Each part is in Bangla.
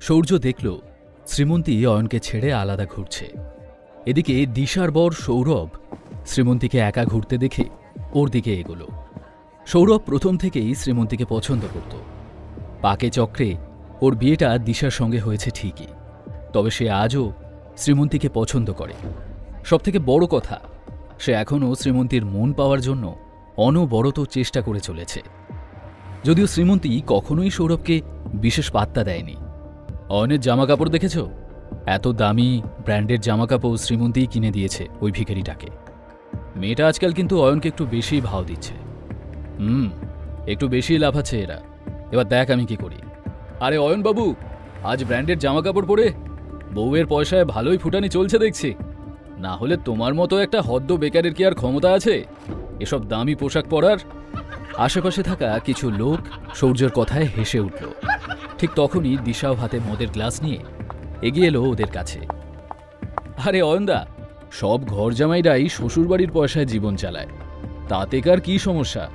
সৌর্য দেখল, শ্রীমন্তী অয়নকে ছেড়ে আলাদা ঘুরছে। এদিকে দিশার বর সৌরভ শ্রীমন্তীকে একা ঘুরতে দেখে ওর দিকে এগোল। সৌরভ প্রথম থেকেই শ্রীমন্তীকে পছন্দ করত। পাকে চক্রে ওর বিয়েটা দিশার সঙ্গে হয়েছে ঠিকই, তবে সে আজও শ্রীমন্তীকে পছন্দ করে। সবথেকে বড় কথা, সে এখনও শ্রীমন্তীর মন পাওয়ার জন্য অনবরত চেষ্টা করে চলেছে। যদিও শ্রীমন্তী কখনোই সৌরভকে বিশেষ পাত্তা দেয়নি। অয়নের জামা কাপড় দেখেছ? এত দামি ব্র্যান্ডের জামা কাপড় শ্রীমন্তীই কিনে দিয়েছে ওই ভিখারিটাকে। মেয়েটা আজকাল কিন্তু অয়নকে একটু বেশি ভাও দিচ্ছে। হুম, একটু বেশি লাফাচ্ছে এরা। এবার দেখ আমি কি করি। আরে অয়ন বাবু আজ ব্র্যান্ডের জামা কাপড় পরে বউয়ের পয়সায় ভালোই ফুটানি চলছে দেখছি। না হলে তোমার মতো একটা হদ্দ বেকারের কি আর ক্ষমতা আছে? এসব দামি পোশাক পরার আশেপাশে থাকা কিছু লোক সৌর্যের কথায় হেসে উঠল। ঠিক তখনই দিশাও হাতে মদের গ্লাস নিয়ে এগিয়ে এলো ওদের কাছে। আরে অয়নদা, সব ঘর জামাইরাই শ্বশুরবাড়ির পয়সায় জীবন চালায়। তাতে কার কি সমস্যা?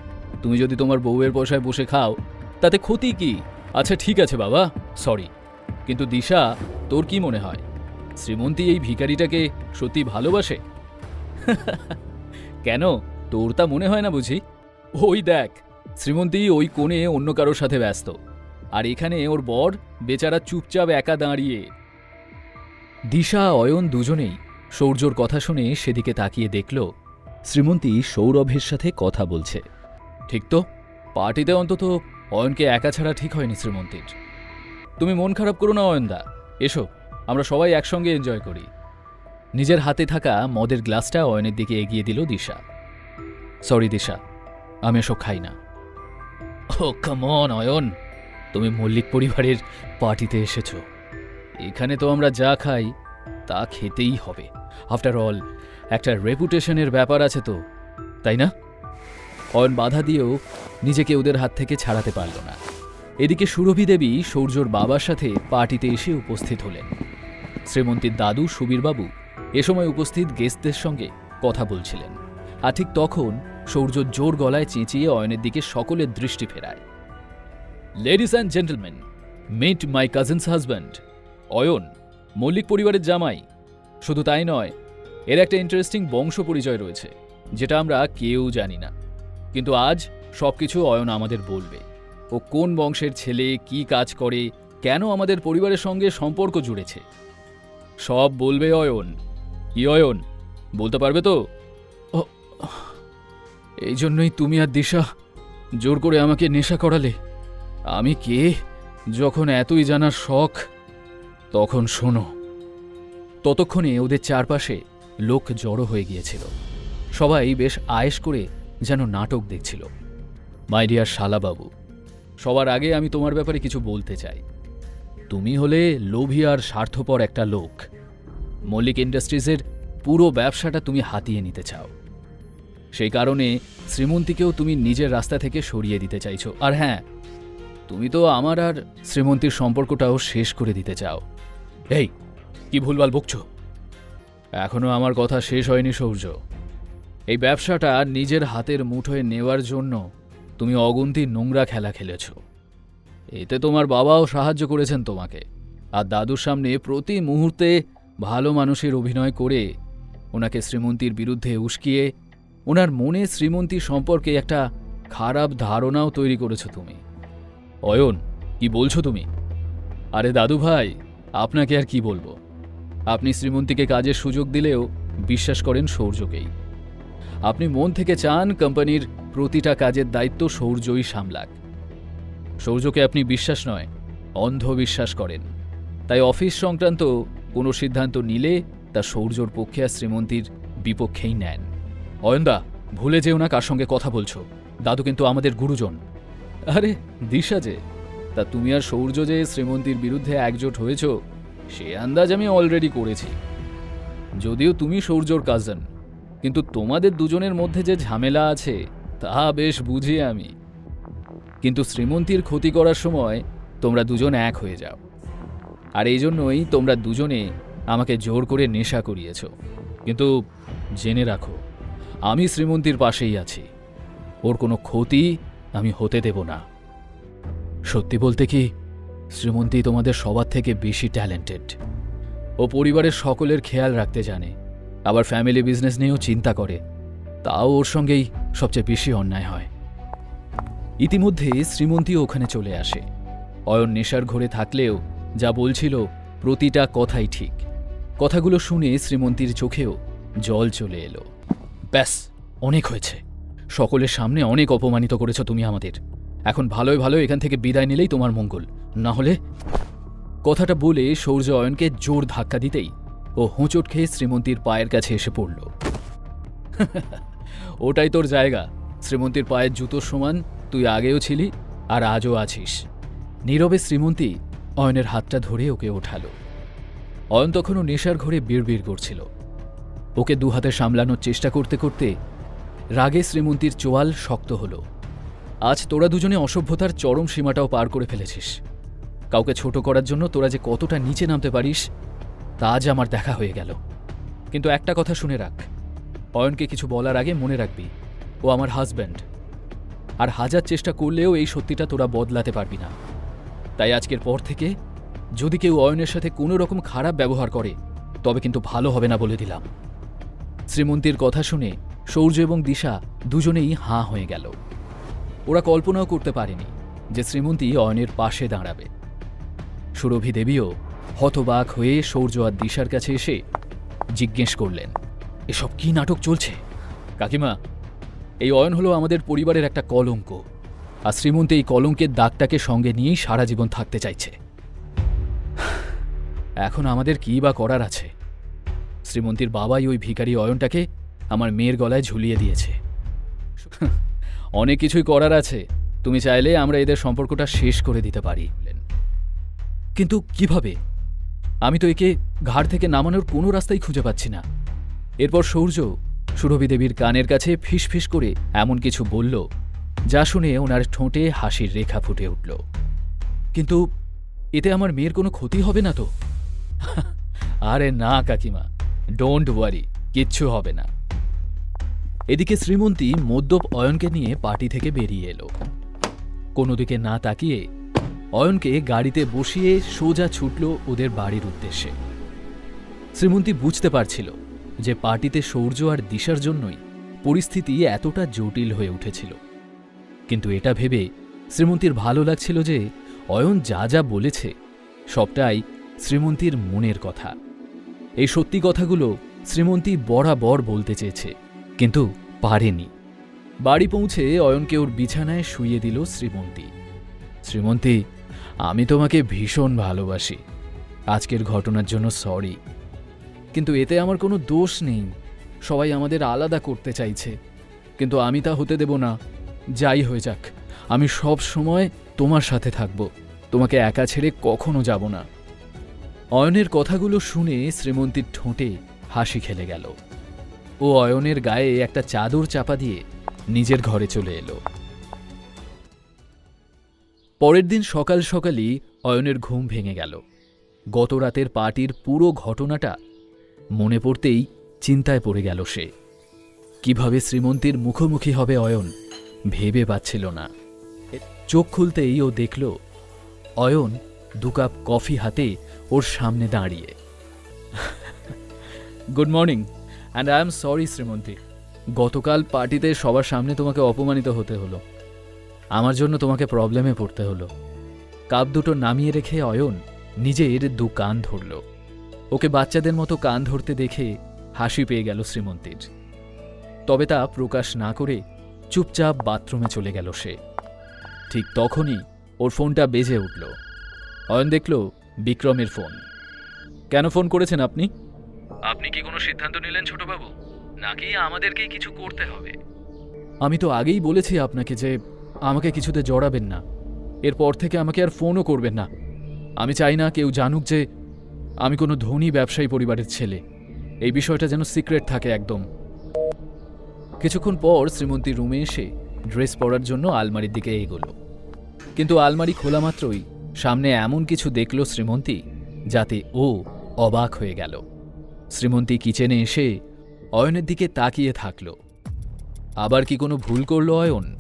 তুমি যদি তোমার বউয়ের পয়সায় বসে খাও, তাতে ক্ষতি কি? আচ্ছা ঠিক আছে বাবা, সরি। কিন্তু দিশা, তোর কি মনে হয়? শ্রীমন্তী এই ভিখারিটাকে সত্যি ভালোবাসে? কেন? তোর তা মনে হয় না বুঝি? ওই দেখ, শ্রীমন্তী ওই কোণে অন্য কারোর সাথে ব্যস্ত। আর এখানে ওর বর বেচারা চুপচাপ একা দাঁড়িয়ে। দিশা, অয়ন দুজনেই সৌর্যর কথা শুনে সেদিকে তাকিয়ে দেখল, শ্রীমন্তী সৌরভের সাথে কথা বলছে। ঠিক তো, পার্টিতে অন্তত অয়নকে একা ছাড়া ঠিক হয়নি শ্রীমন্তীর। তুমি মন খারাপ করো না, অয়নদা। এসো, আমরা সবাই একসঙ্গে এনজয় করি। নিজের হাতে থাকা মদের গ্লাসটা অয়নের দিকে এগিয়ে দিল দিশা। সরি দিশা, আমি এসব খাই না। Oh come on Ayan. তুমি মল্লিক পরিবারের পার্টিতে এসেছ। এখানে তো আমরা যা খাই, তা খেতেই হবে। আফটার অল একটা রেপুটেশনের ব্যাপার আছে তো, তাই না? অয়ন বাধা দিয়েও নিজেকে ওদের হাত থেকে ছাড়াতে পারল না। এদিকে সুরভি দেবী সৌর্যর বাবার সাথে পার্টিতে এসে উপস্থিত হলেন। শ্রীমন্তীর দাদু সুবীরবাবু এ সময় উপস্থিত গেস্টদের সঙ্গে কথা বলছিলেন। আর ঠিক তখন সৌর্য জোর গলায় চেঁচিয়ে অয়নের দিকে সকলের দৃষ্টি ফেরায়। Ladies and gentleman meet my cousin's husband Ayan, Mallick পরিবারের জামাই। শুধু তাই নয়, এর একটা ইন্টারেস্টিং বংশ পরিচয় রয়েছে, যেটা আমরা কেউ জানি না। কিন্তু আজ সবকিছু অয়ন আমাদের বলবে। ও কোন বংশের ছেলে, কি কাজ করে, কেন আমাদের পরিবারের সঙ্গে সম্পর্ক জুড়েছে। সব বলবে অয়ন। কি অয়ন, বলতে পারবে তো? এই জন্যই তুমি আর দিশা জোর করে আমাকে নেশা করালে। আমি কে যখন এতই জানার শখ, তখন শোনো, ততক্ষণে ওদের চারপাশে লোক জড়ো হয়ে গিয়েছিল। সবাই বেশ আয়েশ করে যেন নাটক দেখছিল। মাই ডিয়ার শালাবাবু, সবার আগে আমি তোমার ব্যাপারে কিছু বলতে চাই। তুমি হলে লোভী আর স্বার্থপর একটা লোক। মল্লিক ইন্ডাস্ট্রিজের পুরো ব্যবসাটা তুমি হাতিয়ে নিতে চাও। সেই কারণে শ্রীমন্তীকেও তুমি নিজের রাস্তা থেকে সরিয়ে দিতে চাইছো। আর হ্যাঁ তুমি তো আমার আর শ্রীমন্তীর সম্পর্কটাও শেষ করে দিতে চাও। এই, কি ভুলভাল বকছো? এখনও আমার কথা শেষ হয়নি সৌর্য। এই ব্যবসাটা নিজের হাতের মুঠোয় নেওয়ার জন্য তুমি অগুন্তি নোংরা খেলা খেলেছ। এতে তোমার বাবাও সাহায্য করেছেন তোমাকে। আর দাদুর সামনে প্রতি মুহূর্তে ভালো মানুষের অভিনয় করে ওনাকে শ্রীমন্তীর বিরুদ্ধে উস্কিয়ে, ওনার মনে শ্রীমন্তী সম্পর্কে একটা খারাপ ধারণাও তৈরি করেছ তুমি। অয়ন, কি বলছো তুমি? আরে দাদু ভাই, আপনাকে আর কি বলব? আপনি শ্রীমন্তীকে কাজের সুযোগ দিলেও বিশ্বাস করেন সৌর্যকেই। আপনি মন থেকে চান কোম্পানির প্রতিটা কাজের দায়িত্ব সৌর্যই সামলাক। সৌর্যকে আপনি বিশ্বাস নয়, অন্ধবিশ্বাস করেন। তাই অফিস সংক্রান্ত কোনো সিদ্ধান্ত নিলে তা সৌর্যর পক্ষে আর শ্রীমন্তীর বিপক্ষেই নেন। অয়নদা, ভুলে যেও না কার সঙ্গে কথা বলছো। দাদু কিন্তু আমাদের গুরুজন। আরে, দিশা যে, তা তুমি আর সৌর্য যে শ্রীমন্তীর বিরুদ্ধে একজোট হয়েছ, সে আন্দাজ আমি অলরেডি করেছি। যদিও তুমি সৌর্যর কাজন কিন্তু তোমাদের দুজনের মধ্যে যে ঝামেলা আছে, তা বেশ বুঝি আমি। কিন্তু শ্রীমন্তীর ক্ষতি করার সময় তোমরা দুজন এক হয়ে যাও। আর এই জন্যই তোমরা দুজনে আমাকে জোর করে নেশা করিয়েছ। কিন্তু জেনে রাখো, আমি শ্রীমন্তীর পাশেই আছি। ওর কোনো ক্ষতি আমি হতে দেব না। সত্যি বলতে কি, শ্রীমন্তী তোমাদের সবার থেকে বেশি ট্যালেন্টেড ও পরিবারের সকলের খেয়াল রাখতে জানে, আবার ফ্যামিলি বিজনেস নিয়েও চিন্তা করে। তাও ওর সঙ্গেই সবচেয়ে বেশি অন্যায় হয়। ইতিমধ্যে শ্রীমন্তী ওখানে চলে আসে। অয়ন নেশার ঘরে থাকলেও যা বলছিল প্রতিটা কথাই ঠিক। কথাগুলো শুনে শ্রীমন্তীর চোখেও জল চলে এলো। ব্যাস, অনেক হয়েছে। সকলের সামনে অনেক অপমানিত করেছ তুমি আমাদের। এখন ভালোই ভালো এখান থেকে বিদায় নিলেই তোমার মঙ্গল। না হলে কথাটা বলে সৌর্য অয়নকে জোর ধাক্কা দিতেই ও হোঁচট খেয়ে শ্রীমন্তীর পায়ের কাছে এসে পড়ল। ওটাই তোর জায়গা। শ্রীমন্তীর পায়ের জুতোর সমান, তুই আগেও ছিলি আর আজও আছিস। নীরবে শ্রীমন্তী অয়নের হাতটা ধরে ওকে ওঠালো। অয়ন তখনও নেশার ঘরে বিড়বিড় করছিল। ওকে দুহাতে সামলানোর চেষ্টা করতে করতে রাগে শ্রীমন্তীর চোয়াল শক্ত হলো। আজ তোরা দুজনে অসভ্যতার চরম সীমাটাও পার করে ফেলেছিস। কাউকে ছোট করার জন্য তোরা যে কতটা নিচে নামতে পারিস, তা আজ আমার দেখা হয়ে গেল। কিন্তু একটা কথা শুনে রাখ। অয়নকে কিছু বলার আগে মনে রাখবি, ও আমার হাজব্যান্ড। আর হাজার চেষ্টা করলেও এই সত্যিটা তোরা বদলাতে পারবি না। তাই আজকের পর থেকে, যদি কেউ অয়নের সাথে কোনো রকম খারাপ ব্যবহার করে, তবে কিন্তু ভালো হবে না বলে দিলাম। শ্রীমন্তীর কথা শুনে সৌর্য এবং দিশা দুজনেই হাঁ হয়ে গেল। ওরা কল্পনাও করতে পারেনি যে শ্রীমন্তী অয়নের পাশে দাঁড়াবে। সুরভি দেবীও হতবাক হয়ে সৌর্য আর দিশার কাছে এসে জিজ্ঞেস করলেন, এসব কি নাটক চলছে? কাকিমা, এই অয়ন হলো আমাদের পরিবারের একটা কলঙ্ক, আর শ্রীমন্তী এই কলঙ্কের দাগটাকে সঙ্গে নিয়েই সারা জীবন থাকতে চাইছে। এখন আমাদের কী বা করার আছে? শ্রীমন্তীর বাবাই ওই ভিখারি অয়নটাকে আমার মেয়ের গলায় ঝুলিয়ে দিয়েছে। অনেক কিছুই করার আছে। তুমি চাইলে আমরা এদের সম্পর্কটা শেষ করে দিতে পারি। কিন্তু কীভাবে? আমি তো একে ঘাড় থেকে নামানোর কোনো রাস্তাই খুঁজে পাচ্ছি না। এরপর সৌর্য সুরভি দেবীর কানের কাছে ফিস ফিস করে এমন কিছু বলল, যা শুনে ওনার ঠোঁটে হাসির রেখা ফুটে উঠল। কিন্তু এতে আমার মেয়ের কোনো ক্ষতি হবে না তো? আরে না, কাকিমা। ডোন্ট ওয়ারি কিচ্ছু হবে না। এদিকে শ্রীমন্তী মদ্যপ অয়নকে নিয়ে পার্টি থেকে বেরিয়ে এলো। কোনো দিকে না তাকিয়ে অয়নকে গাড়িতে বসিয়ে সোজা ছুটল ওদের বাড়ির উদ্দেশ্যে। শ্রীমন্তী বুঝতে পারছিল যে পার্টিতে সৌর্য আর দিশার জন্যই পরিস্থিতি এতটা জটিল হয়ে উঠেছিল। কিন্তু এটা ভেবে শ্রীমন্তীর ভালো লাগছিল যে অয়ন যা যা বলেছে সবটাই শ্রীমন্তীর মনের কথা। এই সত্যি কথাগুলো শ্রীমন্তী বরাবর বলতে চেয়েছে। কিন্তু পারেনি। বাড়ি পৌঁছে অয়নকে ওর বিছানায় শুইয়ে দিল শ্রীমন্তী। শ্রীমন্তী, আমি তোমাকে ভীষণ ভালোবাসি। আজকের ঘটনার জন্য সরি কিন্তু এতে আমার কোনো দোষ নেই। সবাই আমাদের আলাদা করতে চাইছে। কিন্তু আমি তা হতে দেব না। যাই হয়ে যাক, আমি সব সময় তোমার সাথে থাকব। তোমাকে একা ছেড়ে কখনো যাব না। অয়নের কথাগুলো শুনে শ্রীমন্তীর ঠোঁটে হাসি খেলে গেল। ও অয়নের গায়ে একটা চাদর চাপা দিয়ে নিজের ঘরে চলে এলো। পরের দিন সকাল সকালই অয়নের ঘুম ভেঙে গেল। গত রাতের পার্টির পুরো ঘটনাটা মনে পড়তেই চিন্তায় পড়ে গেল সে। কীভাবে শ্রীমন্তীর মুখোমুখি হবে অয়ন ভেবে পাচ্ছিল না। চোখ খুলতেই ও দেখল, অয়ন দু কাপ কফি হাতে ওর সামনে দাঁড়িয়ে। Good morning. And I am sorry Shrimanti গতকাল পার্টিতে সবার সামনে তোমাকে অপমানিত হতে হলো। আমার জন্য তোমাকে প্রবলেমে পড়তে হলো। কাপ দুটো নামিয়ে রেখে অয়ন নিজের দু কান ধরল। ওকে বাচ্চাদের মতো কান ধরতে দেখে হাসি পেয়ে গেল শ্রীমন্তীর। তবে তা প্রকাশ না করে চুপচাপ বাথরুমে চলে গেল সে। ঠিক তখনই ওর ফোনটা বেজে উঠল। অয়ন দেখল বিক্রমের ফোন। কেন ফোন করেছেন আপনি? আপনি কি কোনো সিদ্ধান্ত নিলেন, ছোটবাবু? নাকি আমাদেরকেই কিছু করতে হবে? আমি তো আগেই বলেছি আপনাকে যে আমাকে কিছুতে জড়াবেন না। এরপর থেকে আমাকে আর ফোনও করবেন না। আমি চাই না কেউ জানুক যে আমি কোনো ধনী ব্যবসায়ী পরিবারের ছেলে। এই বিষয়টা যেন সিক্রেট থাকে একদম। কিছুক্ষণ পর শ্রীমন্তী রুমে এসে ড্রেস পরার জন্য আলমারির দিকে এগোলো। কিন্তু আলমারি খোলা মাত্রই সামনে এমন কিছু দেখল শ্রীমন্তী যাতে ও অবাক হয়ে গেল। শ্রীমন্তী কিচেনে এসে অয়নের দিকে তাকিয়ে থাকল। আবার কি কোনো ভুল করল অয়ন?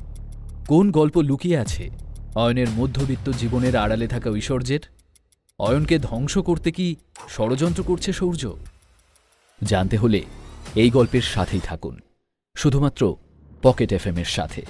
কোন গল্প লুকিয়ে আছে? অয়নের মধ্যবিত্ত জীবনের আড়ালে থাকা ঐশ্বর্যের? অয়নকে ধ্বংস করতে কি ষড়যন্ত্র করছে সূর্য? জানতে হলে এই গল্পের সাথেই থাকুন। শুধুমাত্র পকেট এফএম এর সাথে।